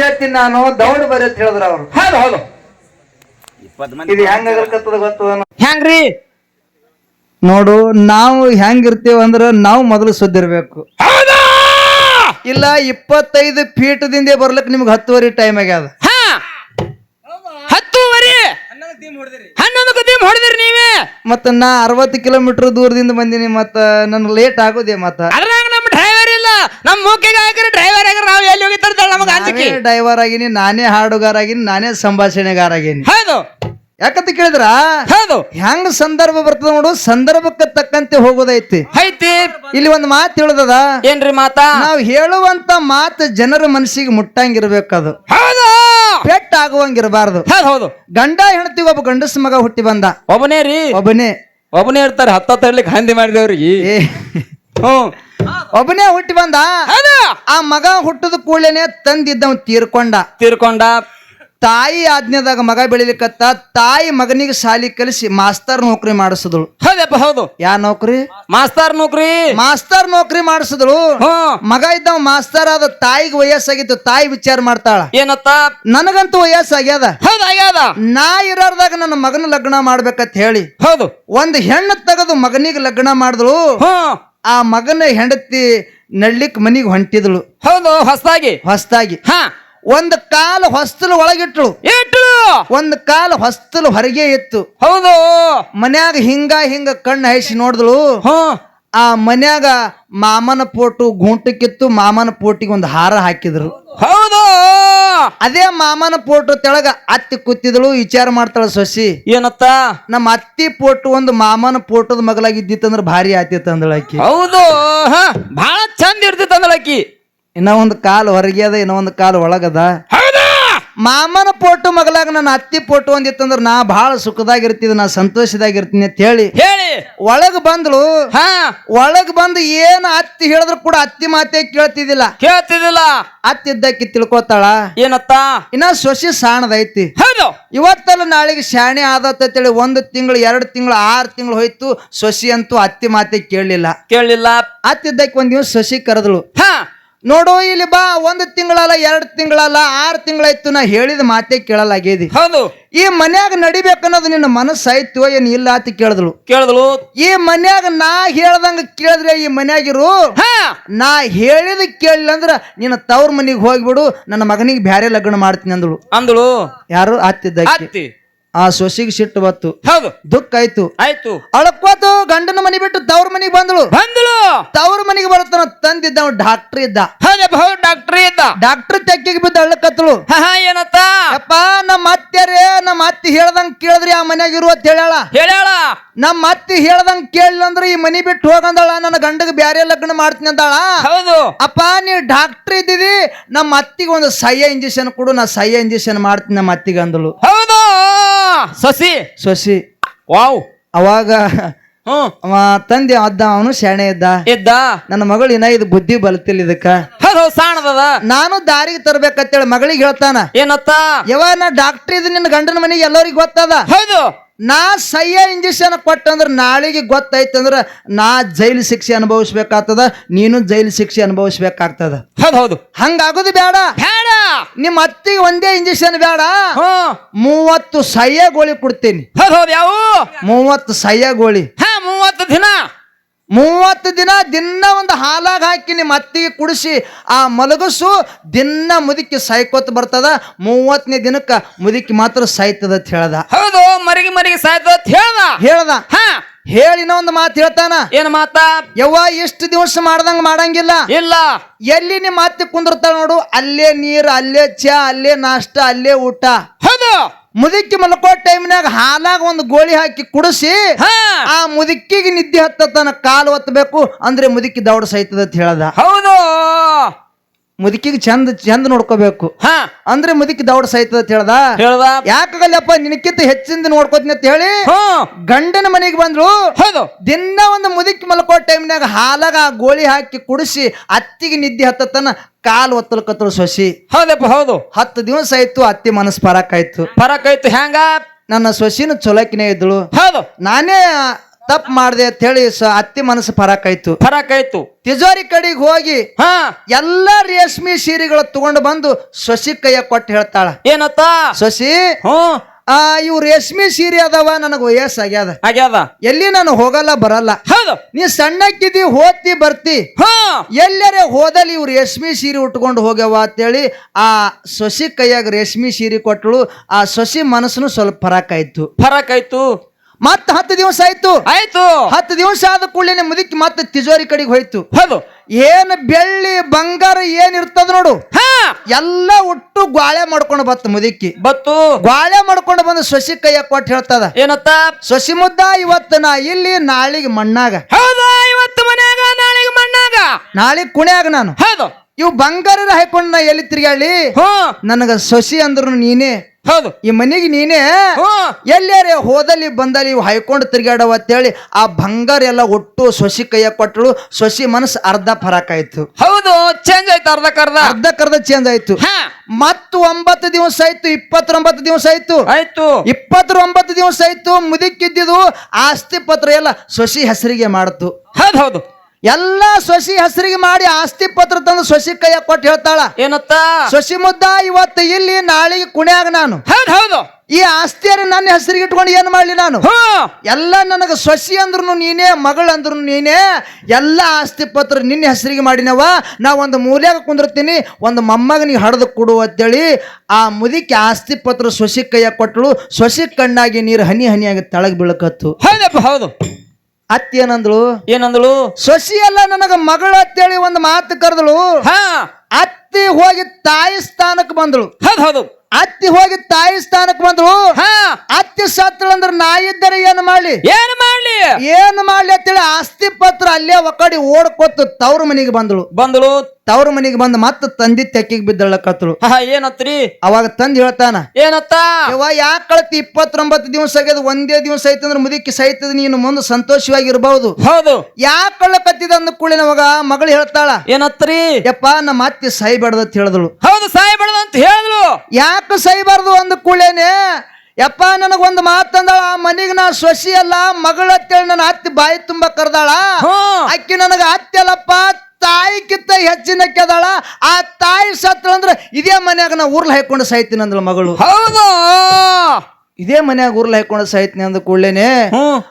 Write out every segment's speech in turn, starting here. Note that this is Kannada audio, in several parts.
ಹೇಳ್ತೀನಿ ನಾನು ದೌಡ್ ಬರ್ರಿ ಅಂತ ಹೇಳಿದ್ರ ಅವ್ರು. ಹೌದು ಹೌದು. ಇದು ಹೆಂಗ ಆಗಲ್ಕತ್ತದ ಗೊತ್ತದ ಹೆಂಗ್ರಿ? ನೋಡು ನಾವು ಹೆಂಗಿರ್ತೇವ ಅಂದ್ರ ನಾವು ಮೊದಲು ಸುದ್ದಿರ್ಬೇಕು. ಹೌದಾ? ಇಲ್ಲ ಇಪ್ಪತ್ತೈದು ಫೀಟ್ದಿಂದ ಬರ್ಲಕ್ ನಿಮ್ಗೆ ಹತ್ತುವರೆ ಟೈಮ್ ಆಗ್ಯದ. ಹಾ. ಹತ್ತುವರೆ? ಹನ್ನೊಂದು ದೀಮ್ ಹೊಡೆದಿರಿ ನೀವೇ? ಮತ್ತ ನಾ ಅರವತ್ತು ಕಿಲೋಮೀಟರ್ ದೂರದಿಂದ ಬಂದೀನಿ ಮತ್ತ ನನ್ಗೆ ಲೇಟ್ ಆಗೋದೇ ಮತ್ತ. ನಮ್ಮ ಮುಖ್ಯ ಗಾಯಕರ ಡ್ರೈವರ್ ಆಗ್ರ ನಾವು ಎಲ್ಲಿ ಹೋಗಿ ತರ್ತಾಳೆ ನಮಗೆ ಅಂಜಿಕೆ. ಡ್ರೈವರ್ ಆಗಿನಿ ನಾನೇ ಹಾಡುಗಾರ ಆಗಿನಿ ನಾನೇ ಸಂಭಾಷಣೆಗಾರ ಆಗಿನಿ ಹೌದು. ಯಾಕಂತ ಕೇಳಿದ್ರ? ಹೌದು. ಹೆಂಗ್ ಸಂದರ್ಭ ಬರ್ತದ ನೋಡು ಸಂದರ್ಭಕ್ಕೆ ತಕ್ಕಂತೆ ಹೋಗೋದೈತಿ. ಐತಿ ಇಲ್ಲಿ ಒಂದ್ ಮಾತು ತಿಳಿದದ ಏನ್ರಿ ಮಾತಾ? ನಾವು ಹೇಳುವಂತ ಮಾತು ಜನರ ಮನಸ್ಸಿಗೆ ಮುಟ್ಟಂಗಿರ್ಬೇಕದು. ಹೌದು. ಪೆಟ್ ಆಗುವಂಗಿರಬಾರ್ದು. ಹೌದು ಹೌದು. ಗಂಡ ಹೆಣ್ತಿ ಒಬ್ಬ ಗಂಡಸ ಮಗ ಹುಟ್ಟಿ ಬಂದ. ಒಬ್ಬನೇ ರೀ. ಒಬ್ಬನೇ. ಒಬ್ಬನೇ ಇರ್ತಾರೆ ಹತ್ತ ಇರ್ಲಿಕ್ಕೆ ಹಂದಿ ಮಾಡಿದವ್ರಿಗೆ. ಏ. ಹ್ಮ್. ಒಬ್ಬನೇ ಹುಟ್ಟಿ ಬಂದ ಆ ಮಗ ಹುಟ್ಟದ ಕೂಡಲೇನೆ ತಂದಿದ್ದವ್ ತೀರ್ಕೊಂಡ. ತೀರ್ಕೊಂಡ. ತಾಯಿ ಆಜ್ಞೆದಾಗ ಮಗ ಬೆಳಿಲಿಕತ್ತ ತಾಯಿ ಮಗನಿಗೆ ಶಾಲಿ ಕಲಿಸಿ ಮಾಸ್ತರ್ ನೌಕರಿ ಮಾಡಿಸಿದಳು. ಹೌದಪ್ಪ ಹೌದು. ಯಾ ನೌಕರಿ? ಮಾಸ್ತರ್ ನೌಕರಿ. ಮಾಸ್ತರ್ ನೌಕರಿ ಮಾಡಿಸಿದಳು. ಮಗ ಇದ್ದವ ಮಾಸ್ತರ್ ಆದ ತಾಯಿಗೆ ವಯಸ್ಸಾಗಿತ್ತು ತಾಯಿ ವಿಚಾರ ಮಾಡ್ತಾಳ. ಏನತ್ತ? ನನಗಂತೂ ವಯಸ್ಸಾಗ್ಯದ. ಹೌದು ಆಗ್ಯಾದ. ನಾ ಇರೋದಾಗ ನನ್ನ ಮಗನ ಲಗ್ನ ಮಾಡ್ಬೇಕಂತ ಹೇಳಿ ಹೌದು. ಒಂದ್ ಹೆಣ್ಣು ತೆಗೆದು ಮಗನಿಗೆ ಲಗ್ನ ಮಾಡಿದಳು. ಆ ಮಗನ ಹೆಂಡತಿ ನಳ್ಳಿಕ್ ಮನಿಗೆ ಹೊಂಟಿದಳು. ಹೌದು ಹೊಸದಾಗಿ. ಹೊಸ್ತಾಗಿ ಹಾ. ಒಂದು ಕಾಲು ಹೊಸ್ತಲು ಒಳಗಿಟ್ಟಳು ಇಟ್ಟಳು ಒಂದು ಕಾಲು ಹೊಸ್ತಲು ಹೊರಗೆ ಇತ್ತು ಹೌದು. ಮನ್ಯಾಗ ಹಿಂಗ ಹಿಂಗ ಕಣ್ಣು ಹೈಸಿ ನೋಡಿದಳು. ಹ್ಮ್ ಆ ಮನ್ಯಾಗ ಮಾಮನ ಪೋಟು ಗುಂಟಕ್ಕಿತ್ತು ಮಾಮನ ಪೋಟಿಗೆ ಒಂದು ಹಾರ ಹಾಕಿದ್ರು. ಹೌದು. ಅದೇ ಮಾಮನ ಪೋಟು ತೆಳಗ ಅತ್ತಿ ಕೂತಿದಳು ವಿಚಾರ ಮಾಡ್ತಾಳ ಸೊಸಿ. ಏನತ್ತ? ನಮ್ಮ ಅತ್ತಿ ಪೋಟು ಒಂದು ಮಾಮನ ಫೋಟೋದ ಮಗಲಾಗಿದ್ದಿತ್ತಂದ್ರ ಭಾರಿ ಆತಿತ್ತು ಅಂದಳು ಆಕಿ. ಹೌದು ಬಹಳ ಚಂದ ಇರ್ತಿತ್ತು ಅಂದಳಕಿ ಇನ್ನ ಒಂದು ಕಾಲು ಹೊರಗೆ ಅದ ಇನ್ನೊಂದು ಕಾಲ್ ಒಳಗದ. ಮಾಮನ ಪೋಟು ಮಗಳಾಗ ನನ್ನ ಅತ್ತಿ ಪೋಟು ಅಂದಿತ್ತಂದ್ರ ನಾ ಭಾಳ ಸುಖದಾಗಿರ್ತಿದ್ದೆ ನಾ ಸಂತೋಷದಾಗಿರ್ತೀನಿ ಅಂತ ಹೇಳಿ. ಹೇಳಿ. ಒಳಗ್ ಬಂದ್ಳು. ಹಾ. ಒಳಗ್ ಬಂದು ಏನ್ ಅತ್ತಿ ಹೇಳಿದ್ರು ಕೂಡ ಅತ್ತಿ ಮಾತೆ ಕೇಳ್ತಿದ್ದಿಲ್ಲ. ಕೇಳ್ತಿದ್ದಿಲ್ಲ. ಅತ್ತಿದ್ದಕ್ಕೆ ತಿಳ್ಕೊತಾಳ. ಏನತ್ತ? ಇನ್ನ ಸೊಸಿ ಸಾಣದೈತಿ. ಹೌದು. ಇವತ್ತಲ್ಲ ನಾಳೆಗೆ ಶಾಣೆ ಆದತ್ತೇಳಿ ಒಂದು ತಿಂಗಳು ಎರಡು ತಿಂಗಳು ಆರು ತಿಂಗಳು ಹೋಯ್ತು ಸೊಸಿ ಅಂತೂ ಅತ್ತಿ ಮಾತೆ ಕೇಳಲಿಲ್ಲ. ಕೇಳಲಿಲ್ಲ. ಅತ್ತಿದ್ದಕ್ಕೆ ಒಂದ್ ದಿವಸ ಸೊಸಿ ಕರೆದಳು. ಹಾ. ನೋಡು ಇಲ್ಲಿ ಬಾ ಒಂದು ತಿಂಗಳಲ್ಲ ಎರಡು ತಿಂಗಳಲ್ಲ ಆರು ತಿಂಗಳಾಯ್ತು ನಾ ಹೇಳಿದ ಮಾತೆ ಕೇಳಲಾಗಿದೆ ಹೌದು. ಈ ಮನ್ಯಾಗ ನಡಿಬೇಕನ್ನೋದು ನಿನ್ನ ಮನಸ್ಸಾಯ್ತು ಏನು ಇಲ್ಲ ಅಂತ ಕೇಳಿದ್ಳು. ಕೇಳಿದ್ಳು. ಈ ಮನ್ಯಾಗ ನಾ ಹೇಳ್ದಂಗ ಕೇಳಿದ್ರೆ ಈ ಮನ್ಯಾಗಿರು ಹಾ! ನಾ ಹೇಳಿದ ಕೇಳಿಲ್ಲ ಅಂದ್ರ ನಿನ್ನ ತವ್ರ ಮನಿಗೆ ಹೋಗ್ಬಿಡು ನನ್ನ ಮಗನಿಗೆ ಬ್ಯಾರೆ ಲಗ್ನ ಮಾಡ್ತೀನಿ ಅಂದಳು. ಅಂದಳು. ಯಾರು ಆತ್ತಿದ್ದ ಆ ಸೊಸಿಗೆ ಸಿಟ್ಟು ಬತ್ತು. ಹೌದು. ದುಃಖ ಆಯ್ತು. ಆಯ್ತು. ಅಳಕ್ಕೋತು ಗಂಡನ ಮನೆ ಬಿಟ್ಟು ತವ್ರ ಮನೆಗೆ ಬಂದಳು. ಬಂದಳು. ತವ್ರ ಮನೆಗೆ ಬರ್ತಾನ ತಂದಿದ್ದ ಅವ್ನು ಡಾಕ್ಟರ್ ಇದ್ದ. ಹೌದಪ್ಪ ಹೌದು ಡಾಕ್ಟರ್ ಇದ್ದ. ಡಾಕ್ಟರ್ ತೆಕ್ಕಿಗೆ ಬಿದ್ದ ಅಳಕತ್ತಳು ಏನತ್ತ? ಯಪ್ಪ ನಮ್ಮ ಅತ್ತೆರೇ ನಮ್ಮ ಅತ್ತಿ ಹೇಳ್ದಂಗ್ ಕೇಳಿದ್ರಿ ಆ ಮನ್ಯಾಗ ಇರು ಅಂತ ಹೇಳ್ಯಾಳ. ಹೇಳ್ಯಾಳ? ನಮ್ಮ ಅತ್ತಿ ಹೇಳ್ದಂಗ್ ಕೇಳಿಲ್ಲ ಅಂದ್ರೆ ಈ ಮನಿ ಬಿಟ್ಟು ಹೋಗಂದಳ ನನ್ನ ಗಂಡಗ ಬ್ಯಾರೆ ಲಗ್ನ ಮಾಡ್ತೀನಿ ಅಂದಾಳ. ಹೌದು. ಅಪ್ಪ ನೀ ಡಾಕ್ಟರ್ ಇದ್ದೀವಿ ನಮ್ಮ ಅತ್ತಿಗೆ ಒಂದು ಸಹ್ಯ ಇಂಜೆಕ್ಷನ್ ಕೊಡು ನಾ ಸಹ್ಯ ಇಂಜೆಕ್ಷನ್ ಮಾಡ್ತೀನಿ ನಮ್ಮ ಅತ್ತಿಗೆ ಅಂದಳು. ಹೌದು. ಸಸಿ. ಸೊಸಿ. ವಾವ್. ಅವಾಗ ಹ್ಮ್ ಅವ ತಂದೆ ಅದ್ದ ಅವನು ಶಾಣೆ ಇದ್ದ. ಇದ್ದ. ನನ್ನ ಮಗಳು ಇನ್ನ ಇದು ಬುದ್ಧಿ ಬಲತಿಲ್ಲ ಇದಕ್ಕ. ಹೌದು ಹೌದು ಸಾಣದದ ನಾನು ದಾರಿಗೆ ತರ್ಬೇಕಂತೇಳಿ ಮಗಳಿಗೆ ಹೇಳ್ತಾನ. ಏನತ್ತ? ಯವ ನಾ ಡಾಕ್ಟರ್ ಇದು ನಿನ್ನ ಗಂಡನ ಮನೆಗೆ ಎಲ್ಲರಿಗೂ ಗೊತ್ತದ. ಹೌದು. ನಾ ಸಯ್ಯ ಇಂಜೆಕ್ಷನ್ ಕೊಟ್ಟಂದ್ರೆ ನಾಳೆಗೆ ಗೊತ್ತಾಯ್ತಂದ್ರೆ ನಾ ಜೈಲು ಶಿಕ್ಷೆ ಅನುಭವಿಸ್ಬೇಕಾಗ್ತದ ನೀನು ಜೈಲು ಶಿಕ್ಷೆ ಅನುಭವಿಸ್ಬೇಕಾಗ್ತದ. ಹೌದು ಹೌದು. ಹಂಗಾಗೋದು ಬೇಡ ಬೇಡ ನಿಮ್ಮ ಅತ್ತಿಗೆ ಒಂದೇ ಇಂಜೆಕ್ಷನ್ ಬೇಡ ಮೂವತ್ತು ಸಯ್ಯ ಗೋಳಿ ಕೊಡ್ತೀನಿ. ಹೌದು ಹೌದು ಯಾವ? ಮೂವತ್ತು ಸಯ್ಯ ಗೋಳಿ. ಹಾ ಮೂವತ್ತು ದಿನ. ಮೂವತ್ತು ದಿನ ದಿನ ಒಂದು ಹಾಲಾಗ ಹಾಕಿ ನಿಮ್ಮ ಅತ್ತಿಗೆ ಕುಡಿಸಿ ಆ ಮಲಗಸು ದಿನ ಮುದುಕಿ ಸಾಯ್ಕೋತ ಬರ್ತದ ಮೂವತ್ತನೇ ದಿನಕ್ಕ ಮುದುಕಿ ಮಾತ್ರ ಸಾಯ್ತದ ಅಂತ ಹೇಳ್ದ. ಹೌದು ಮರಿಗೆ ಮರಿಗೆ ಸಾಯ್ತದ ಅಂತ ಹೇಳ್ದ. ಹೇಳ್ದ. ಹಾ. ಹೇಳಿನ ಒಂದು ಮಾತು ಹೇಳ್ತಾನ. ಏನ್ ಮಾತಾ? ಯವ್ವ ಎಷ್ಟು ದಿವಸ ಮಾಡ್ದಂಗ ಮಾಡಂಗಿಲ್ಲ. ಇಲ್ಲ. ಎಲ್ಲಿ ನಿಮ್ಮ ಅತ್ತಿ ಕುಂದಿರ್ತಾಳ ನೋಡು ಅಲ್ಲೇ ನೀರು ಅಲ್ಲೇ ಚಾ ಅಲ್ಲೇ ನಾಷ್ಟ ಅಲ್ಲೇ ಊಟ. ಮುದುಕಿ ಮಲ್ಕೋ ಟೈಮ್ನಾಗ ಹಾಲಾಗ ಒಂದು ಗೋಳಿ ಹಾಕಿ ಕುಡಿಸಿ ಹಾ. ಆ ಮುದುಕಿಗೆ ನಿದ್ದೆ ಹತ್ತತನ ಕಾಲು ಒತ್ತಬೇಕು ಅಂದ್ರೆ ಮುದುಕಿ ದೌಡ ಸೈತದ ಅಂತ ಹೇಳದ. ಹೌದು. ಮುದುಕಿಗೆ ಚಂದ ಚಂದ ನೋಡ್ಕೋಬೇಕು. ಹಾ. ಅಂದ್ರೆ ಮುದುಕಿ ದೌಡ ಸಹಿತ ಅಂತ ಹೇಳ್ದ? ಹೇಳ್ದ. ಯಾಕಾಗಲ್ಲಪ್ಪ ನಿನಕ್ಕಿಂತ ಹೆಚ್ಚಿಂದ ನೋಡ್ಕೋತೀನಿ ಅಂತ ಹೇಳಿ ಹಾ. ಗಂಡನ ಮನೆಗೆ ಬಂದ್ರು. ಹೌದು. ದಿನ ಒಂದು ಮುದುಕಿ ಮಲ್ಕೋ ಟೈಮ್ನಾಗ ಹಾಲಾಗ ಆ ಗೋಳಿ ಹಾಕಿ ಕುಡಿಸಿ ಅತ್ತಿಗೆ ನಿದ್ದೆ ಹತ್ತತನ ಕಾಲು ಒತ್ತಲ್ಕತ್ತಳು ಸೊಸಿ. ಹೌದಪ್ಪ ಹೌದು. ಹತ್ತು ದಿವಸ ಆಯ್ತು ಅತ್ತಿ ಮನಸ್ಸು ಪರಾಕಾಯ್ತು ಪರಕ್ ಐತು ಹೆಂಗ ನನ್ನ ಸೊಸಿನ ಚೊಲಕಿನೇ ಇದ್ದಳು. ಹೌದು. ನಾನೇ ತಪ್ಪು ಮಾಡಿದೆ ಅಂತ ಹೇಳಿ ಸ ಅತ್ತಿ ಮನಸ್ಸು ಪರಾಕಾಯ್ತು. ಫರಕ್ ಆಯ್ತು ತಿಜೋರಿ ಕಡೆಗೆ ಹೋಗಿ ಹಾ. ಎಲ್ಲ ರೇಷ್ಮೆ ಸೀರೆಗಳು ತಗೊಂಡು ಬಂದು ಸೊಸಿ ಕೈಯ ಕೊಟ್ಟು ಹೇಳ್ತಾಳ. ಏನತ್ತ? ಸೊಸಿ ಹ್ಮ್ ಆ ಇವು ರೇಷ್ಮೆ ಸೀರೆ ಅದಾವ ನನಗೆ ವಯಸ್ಸಾಗ್ಯದ ಆಗ್ಯಾದ. ಎಲ್ಲಿ ನಾನು ಹೋಗಲ್ಲ ಬರಲ್ಲ. ಹೌದು. ನೀ ಸಣ್ಣಕ್ಕಿದಿ ಹೋತಿ ಬರ್ತಿ. ಹಾ ಎಲ್ಲರೇ ಹೋದಲ್ಲಿ ಇವ್ರು ರೇಷ್ಮೆ ಸೀರೆ ಉಟ್ಕೊಂಡು ಹೋಗ್ಯಾವ ಅಂತೇಳಿ ಆ ಸೊಸಿ ಕೈಯಾಗ ರೇಷ್ಮೆ ಸೀರೆ ಕೊಟ್ಟಳು. ಆ ಸೊಸಿ ಮನಸ್ಸನ್ನು ಸ್ವಲ್ಪ ಫರಾಕಾಯ್ತು ಫರಕ್ ಆಯ್ತು ಮತ್ತ ಹತ್ತು ದಿವಸ ಆಯ್ತು. ಆಯ್ತು. ಹತ್ತು ದಿವಸ ಆದ ಕೂಡಲೇ ಮುದುಕಿ ಮತ್ತೆ ತಿಜೋರಿ ಕಡೆಗೆ ಹೋಯ್ತು. ಹೌದು. ಏನ್ ಬೆಳ್ಳಿ ಬಂಗಾರ ಏನ್ ಇರ್ತದ ನೋಡು. ಹಾ. ಎಲ್ಲ ಒಟ್ಟು ಗ್ವಾಳೆ ಮಾಡ್ಕೊಂಡು ಬತ್ತ ಮುದುಕಿ. ಬತ್ತು. ಗ್ವಾಳೆ ಮಾಡ್ಕೊಂಡು ಬಂದು ಸೊಸಿ ಕೈಯ ಕೊಟ್ಟು ಹೇಳ್ತದ. ಏನತ್ತ? ಸೊಸಿ ಮುದ್ದ ಇವತ್ತು ನಾ ಇಲ್ಲಿ ನಾಳಿಗೆ ಮಣ್ಣಾಗ. ಹೌದು ಇವತ್ತು ಮನ್ಯಾಗ ನಾಳಿಗೆ ಮಣ್ಣಾಗ. ನಾಳಿಗೆ ಕುಣ್ಯಾಗ ನಾನು. ಹೌದು. ಇವು ಬಂಗಾರ ಹಾಕೊಂಡು ನಾ ಎಲ್ಲಿ ತಿರ್ಗಾಳಿ ನನಗ ಸಸಿ ಅಂದ್ರು ನೀನೇ. ಹೌದು. ಈ ಮನೆಗೆ ನೀನೇ ಎಲ್ಲಾರೆ ಹೋದಲ್ಲಿ ಬಂದಲ್ಲಿ ಹಾಯ್ಕೊಂಡು ಹೈಕೊಂಡು ತಿರ್ಗಾಡವ ಅಂತೇಳಿ ಆ ಬಂಗಾರ ಎಲ್ಲ ಒಟ್ಟು ಸೊಸಿ ಕೈಯ ಕೊಟ್ಟಳು. ಸೊಸಿ ಮನಸ್ಸು ಅರ್ಧ ಫರಕಾಯ್ತು ಹೌದು ಚೇಂಜ್ ಆಯ್ತು ಅರ್ಧ ಕರ್ದ. ಅರ್ಧಕ್ಕರ್ಧ ಚೇಂಜ್ ಆಯ್ತು. ಮತ್ತು ಒಂಬತ್ತು ದಿವಸ ಆಯ್ತು ಇಪ್ಪತ್ತೊಂಬತ್ತು ದಿವಸ ಆಯ್ತು. ಆಯ್ತು. ಇಪ್ಪತ್ತೊಂಬತ್ತು ದಿವಸ ಆಯ್ತು ಮುದುಕಿದ್ದಿದ್ದು ಆಸ್ತಿ ಪತ್ರ ಎಲ್ಲ ಸೊಸಿ ಹೆಸರಿಗೆ ಮಾಡ್ತು. ಹೌದು ಹೌದು. ಎಲ್ಲ ಸೊಸಿ ಹೆಸರಿಗೆ ಮಾಡಿ ಆಸ್ತಿ ಪತ್ರ ತಂದು ಸೊಸಿ ಕೈಯ ಕೊಟ್ಟು ಹೇಳ್ತಾಳ. ಏನತ್ತ? ಸೊಸಿ ಮುದ್ದ ಇವತ್ತು ಇಲ್ಲಿ ನಾಳೆಗೆ ಕುಣ್ಯಾಗ ನಾನು. ಹೌದು ಹೌದು. ಈ ಆಸ್ತಿಯನ್ನು ನನ್ನ ಹೆಸರಿಗೆ ಇಟ್ಕೊಂಡು ಏನು ಮಾಡಲಿ ನಾನು? ಎಲ್ಲ ನನಗೆ ಸೊಸಿ ಅಂದ್ರು ನೀನೇ ಮಗಳು ಅಂದ್ರು ನೀನೇ ಎಲ್ಲ ಆಸ್ತಿ ಪತ್ರ ನಿನ್ನ ಹೆಸರಿಗೆ ಮಾಡಿನವ. ನಾ ಒಂದು ಮೂಲ್ಯಾಗ ಕುಂದಿರ್ತೀನಿ ಒಂದು ಮೊಮ್ಮಗನಿಗೆ ಹಡ್ದು ಕೊಡು ಅಂತೇಳಿ ಆ ಮುದಿಕೆ ಆಸ್ತಿ ಪತ್ರ ಸೊಸಿ ಕೈಯ ಕೊಟ್ಟಳು ಸೊಸಿ ಕಣ್ಣಾಗಿ ನೀರು ಹನಿ ಹನಿಯಾಗಿ ತಳಗ್ ಬೀಳಕತ್ತು. ಹೌದಪ್ಪ ಹೌದು. ಅತ್ತಿ ಏನಂದ್ಳು ಏನಂದಳು ಸೊಸಿ ಎಲ್ಲ ನನಗ ಮಗಳು ಅಂತೇಳಿ ಒಂದು ಮಾತು ಕರೆದಳು ಹಾ. ಅತ್ತಿ ಹೋಗಿ ತಾಯಿ ಸ್ಥಾನಕ್ಕೆ ಬಂದಳು. ಹೌದು ಹೌದು. ಅತ್ತಿ ಹೋಗಿ ತಾಯಿ ಸ್ಥಾನಕ್ಕೆ ಬಂದಳು. ಹಾ. ಸತ್ತಳಂದ್ರ ನಾ ಇದ್ದರೆ ಏನು ಮಾಡ್ಲಿ? ಏನ್ ಮಾಡ್ಲಿ? ಏನು ಮಾಡ್ಲಿ ಅಂತೇಳಿ ಆಸ್ತಿ ಪತ್ರ ಅಲ್ಲೇ ಒಕ್ಕಡಿ ಓಡ್ಕೊತ್ತು ತವ್ರ ಮನೆಗೆ ಬಂದಳು. ಬಂದಳು? ತವ್ರ ಮನೆಗೆ ಬಂದು ಮತ್ತೆ ತಂದಿ ತೆಕ್ಕಿಗೆ ಬಿದ್ದಳಕತ್ತಳು ಹಾ ಏನತ್ರಿ? ಅವಾಗ ತಂದ್ ಹೇಳ್ತಾನ ಏನತ್ತ? ಯವ್ವ ಯಾಕೆ ಕಳತಿ ಇಪ್ಪತ್ತೊಂಬತ್ತು ದಿವಸ ಆಗ್ಯದ ಒಂದೇ ದಿವಸ ಐತಂದ್ರೆ ಮುದುಕಿ ಸಹಿತದ ನೀನು ಮುಂದೆ ಸಂತೋಷವಾಗಿರ್ಬಹುದು ಹೌದು. ಯಾಕೆ ಕಳ್ಳಕತ್ತಿದ ಅಂದ ಕೂಡಲೇ ಅವಾಗ ಮಗಳು ಹೇಳ್ತಾಳ ಏನತ್ರಿ? ಯಪ್ಪ ನಮ್ಮ ಅತ್ತಿ ಸಾಯ್ಬಾರ್ದು ಅಂತ ಹೇಳಿದಳು. ಹೌದು ಸಾಯ್ಬಾರ್ದು ಅಂತ ಹೇಳಿದ್ಳು ಯಾಕೆ ಸೈಬಾರ್ದು ಅಂದ ಕೂಡಲೇನೆ ಯಪ್ಪ ನನಗೊಂದು ಮಾತಂದಳ ಆ ಮನಿಗೆ ನಾ ಸೊಸಿ ಅಲ್ಲ ಮಗಳ ಅಂತೇಳಿ ನನ್ನ ಅತ್ತಿ ಬಾಯಿ ತುಂಬ ಕರ್ದಾಳ. ಅಕ್ಕಿ ನನಗೆ ಅತ್ತಿ ಅಲ್ಲಪ್ಪ ತಾಯಿಕ್ಕಿಂತ ಹೆಚ್ಚಿನ ಕೆದಾಳ ಆ ತಾಯಿ ಸತ್ತಳಂದ್ರ ಇದೇ ಮನ್ಯಾಗ ನಾ ಊರ್ಲ ಹಾಕೊಂಡು ಸಾಯ್ತೀನಿ ಅಂದಳು ಮಗಳು. ಹೌದು? ಇದೇ ಮನ್ಯಾಗ ಊರ್ಲ ಹಾಕೊಂಡು ಸಾಯ್ತೀನಿ ಅಂದ ಕೂಡ್ಲೇನೆ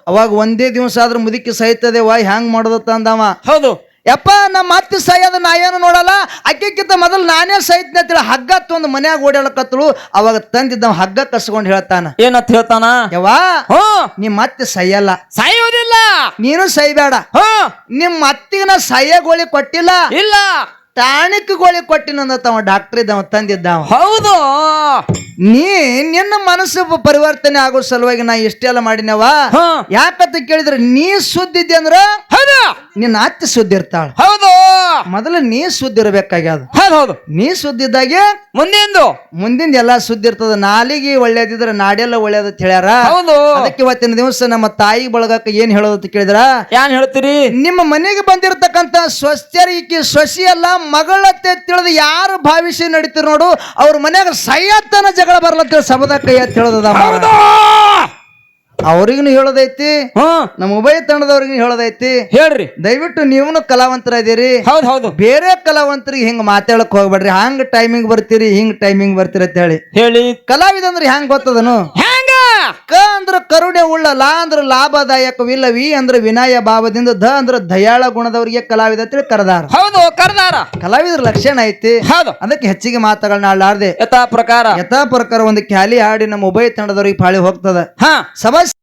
ಅವಾಗ ಒಂದೇ ದಿವಸ ಆದ್ರೆ ಮುದುಕಿ ಸಾಯ್ತದೆ ವಾಯ್ ಹ್ಯಾಂಗ್ ಮಾಡೋದತ್ತ ಅಂದವ. ಹೌದು. ಯಪ್ಪ ನಮ್ಮ ಅತ್ತೆ ಸಾಯೋದು ನಾ ಏನು ನೋಡಲ್ಲ? ಅಕ್ಕಿಕ್ಕಿಂತ ಮೊದಲು ನಾನೇ ಸಹಿತನ ಅಂತೇಳಿ ಹಗ್ಗ ತೊಂದು ಮನ್ಯಾಗ ಓಡಾಡಕತ್ತಳು ಅವಾಗ ತಂದಿದ್ದ ಹಗ್ಗ ಕಸ್ಕೊಂಡು ಹೇಳ್ತಾನ. ಏನಂತ ಹೇಳ್ತಾನ? ಯವಾ ಹ್ಮ್ ನಿಮ್ಮ ಅತ್ತೆ ಸೈಯಲ್ಲ ಸಾಯೋದಿಲ್ಲ ನೀನು ಸೈಬೇಡ ಹ್ಮ್ ನಿಮ್ಮ ಅತ್ತಿಗಿನ ನಾ ಸಯ್ಯ ಗೋಳಿ ಕೊಟ್ಟಿಲ್ಲ. ಇಲ್ಲ. ಟಾಣಿಕ್ ಗೋಳಿ ಕೊಟ್ಟಿನಂದವ ಡಾಕ್ಟರ್ ಇದ್ದವ ತಂದಿದ್ದಾವ. ಹೌದು. ನೀ ನಿನ್ನ ಮನಸ್ಸು ಪರಿವರ್ತನೆ ಆಗೋ ಸಲುವಾಗಿ ನಾ ಇಷ್ಟೆಲ್ಲ ಮಾಡಿನವ ಯಾಕಂತ ಕೇಳಿದ್ರೆ ನೀ ಸುದ್ದಿದ್ದೆ ಅಂದ್ರ ಹೌದು? ನಿನ್ನ ಅತ್ತೆ ಸುದ್ದಿ ಇರ್ತಾಳ. ಹೌದು. ಮೊದಲು ನೀ ಸುದ್ದಿ ಇರ್ಬೇಕಾಗ್ಯದ. ಹೌದು ಹೌದು. ನೀ ಸುದ್ದಿದ್ದಾಗೆ ಮುಂದಿಂದು. ಮುಂದಿಂದ ಎಲ್ಲಾ ಸುದ್ದಿ ಇರ್ತದ. ನಾಲಿಗೆ ಒಳ್ಳೇದಿದ್ರೆ ನಾಡೆಲ್ಲ ಒಳ್ಳೇದ ಅಂತ ಹೇಳ್ಯಾರ. ಹೌದು. ಅದಕ್ಕೆ ಇವತ್ತಿನ ದಿವಸ ನಮ್ಮ ತಾಯಿ ಬಳಗಕ್ಕೆ ಏನ್ ಹೇಳೋದು ಕೇಳಿದ್ರ? ಏನ್ ಹೇಳ್ತೀರಿ? ನಿಮ್ಮ ಮನೆಗೆ ಬಂದಿರತಕ್ಕಂತ ಸ್ವಸ್ಥರಿಕೆ ಸೊಸಿ ಅಲ್ಲ ಮಗಳತ್ತೆ ತಿಳಿದು ಯಾರು ಭಾವಿಸಿ ನಡೀತಿರ್ ನೋಡು. ಅವ್ರ ಮನ್ಯಾಗ ಸೈಯತ್ತನ ಜಗಳ ಬರ್ಲತ್ತ ಸಬದ ಕೈ ಅಂತ ಹೇಳೋದ ಅವ್ರಿಗೂ ಹೇಳೋದೈತಿ ಹ್ಮ್ ನಮ್ಮ ಉಭಯ ತಂಡದವ್ರಿಗೂ ಹೇಳೋದೈತಿ. ಹೇಳ್ರಿ. ದಯವಿಟ್ಟು ನೀವನು ಕಲಾವಂತರ ಇದೀರಿ ಹೌದು ಹೌದು. ಬೇರೆ ಕಲಾವಂತರಿಗೆ ಹಿಂಗ್ ಮಾತಾಡಕ್ ಹೋಗ್ಬೇಡ್ರಿ. ಹಂಗ್ ಟೈಮಿಂಗ್ ಬರ್ತೀರಿ ಹಿಂಗ್ ಟೈಮಿಂಗ್ ಬರ್ತೀರಿ ಅಂತ ಹೇಳಿ. ಹೇಳಿ. ಕಲಾವಿದ ಅಂದ್ರೆ ಹೆಂಗ್ ಗೊತ್ತದನು? ಹೆಂಗ ಕ ಅಂದ್ರ ಕರುಣೆ ಉಳ್ಳ ಲಾ ಅಂದ್ರ ಲಾಭದಾಯಕವಿಲ್ಲ ವಿ ಅಂದ್ರ ವಿನಯ ಭಾವದಿಂದ ಧ ಅಂದ್ರ ದಯಾಳ ಗುಣದವರಿಗೆ ಕಲಾವಿದ ಅಂತೇಳಿ ಕರೆದಾರ. ಹೌದು ಕರ್ದಾರ. ಕಲಾವಿದರ ಲಕ್ಷಣ ಐತಿ. ಹೌದು. ಅದಕ್ಕೆ ಹೆಚ್ಚಿಗೆ ಮಾತುಗಳನ್ನ ಆಡಲಾರ್ದೆ. ಯಥಾ ಪ್ರಕಾರ. ಯಥಾ ಪ್ರಕಾರ ಒಂದು ಕ್ಯಾಲಿ ಹಾಡಿ ನಮ್ಮ ಉಭಯ ತಂಡದವ್ರಿಗೆ ಪಾಳಿ ಹೋಗ್ತದ. ಹಾ. ಸಭಾ